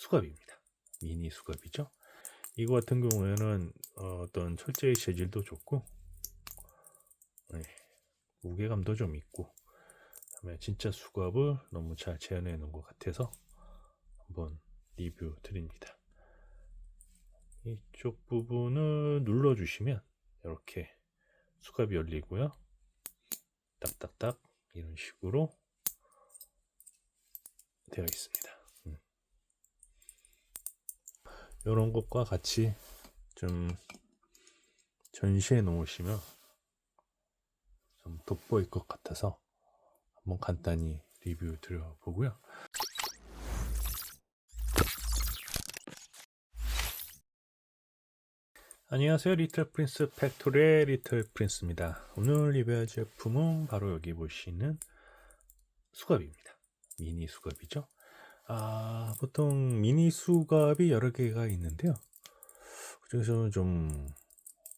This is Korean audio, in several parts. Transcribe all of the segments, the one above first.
수갑입니다. 미니 수갑이죠. 이거 같은 경우에는 어, 떤 철제의 재질도 좋고 네, 무게감도 좀 있고 그다음에 진짜 수갑을 너무 잘 재현해 놓은 것 같아서 한번 리뷰 드립니다. 이쪽 부분을 눌러 주시면 이렇게 수갑이 열리고요. 딱딱딱 이런 식으로 되어 있습니다. 음. 이런 것과 같이 좀 전시해 놓으시면 좀 돋보일 것 같아서 한번 간단히 리뷰 드려보고요. 안녕하세요. 리틀 프린스 팩토리의 리틀 프린스입니다. 오늘 리뷰할 제품은 바로 여기 보시는 수갑입니다. 미니 수갑이죠. 아, 보통 미니 수갑이 여러 개가 있는데요. 그중에서는 좀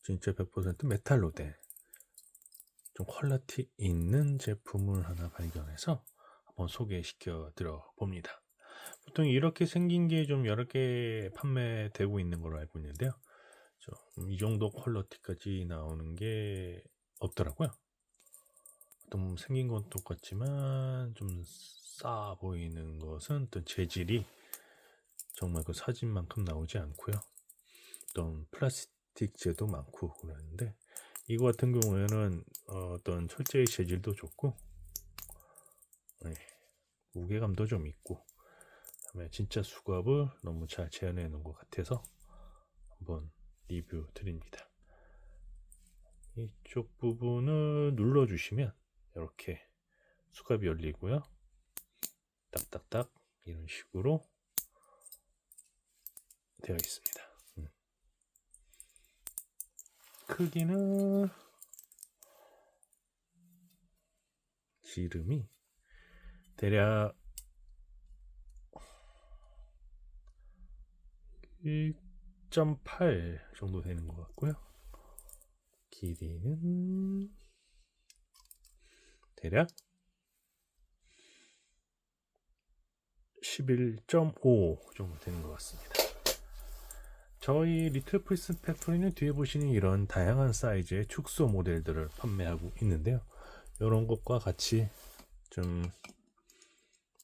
진짜 100% 메탈로 된 좀 퀄리티 있는 제품을 하나 발견해서 한번 소개시켜 드려 봅니다. 보통 이렇게 생긴 게 좀 여러 개 판매되고 있는 걸로 알고 있는데요. 좀이 정도 퀄리티까지 나오는 게 없더라고요. 좀 생긴 건 똑같지만 좀 싸 보이는 것은 또 재질이 정말 그 사진만큼 나오지 않고요. 어떤 플라스틱재도 많고 그러는데 이거 같은 경우에는 어, 어떤 철제의 재질도 좋고 네, 무게감도 좀 있고 그다음에 진짜 수갑을 너무 잘 재현해 놓은 것 같아서 한번 리뷰 드립니다. 이쪽 부분을 눌러 주시면 이렇게 수갑이 열리고요. 딱딱딱 이런 식으로 되어 있습니다. 음. 크기는 지름이 대략 1.8 정도 되는 것 같고요. 길이는 대략 11.5 정도 되는 것 같습니다. 저희 리틀 프리스 팩토리는 뒤에 보시는 이런 다양한 사이즈의 축소 모델들을 판매하고 있는데요. 이런 것과 같이 좀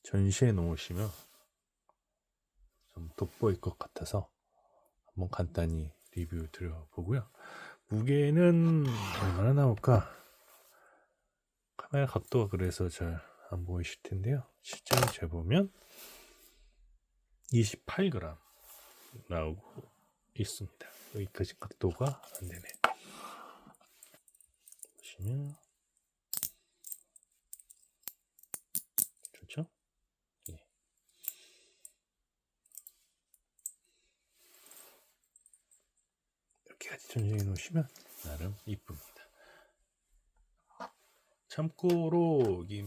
전시해 놓으시면 좀 돋보일 것 같아서 한번 간단히 리뷰 드려보고요. 무게는 얼마나 나올까? 카메라 각도가 그래서 잘 안 보이실 텐데요. 실제로 재보면 28g 나오고 있습니다. 여기까지 각도가 안 되네. 보시면 좋죠? 예. 이렇게 같이 전시해 놓으시면 나름 이쁩니다. 참고로 여기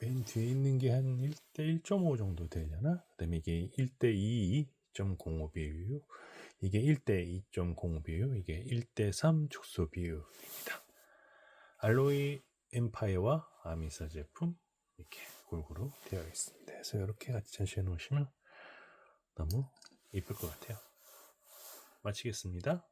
맨 뒤에 있는 게 한 1대 1.5 정도 되잖아. 그 다음에 이게 1대 2.05 비율, 이게 1대 2.05 비율, 이게 1대 3 축소 비율입니다. 알로이 엠파이어와 아미사 제품 이렇게 골고루 되어 있습니다. 그래서 이렇게 같이 전시해 놓으시면 너무 이쁠 것 같아요. 마치겠습니다.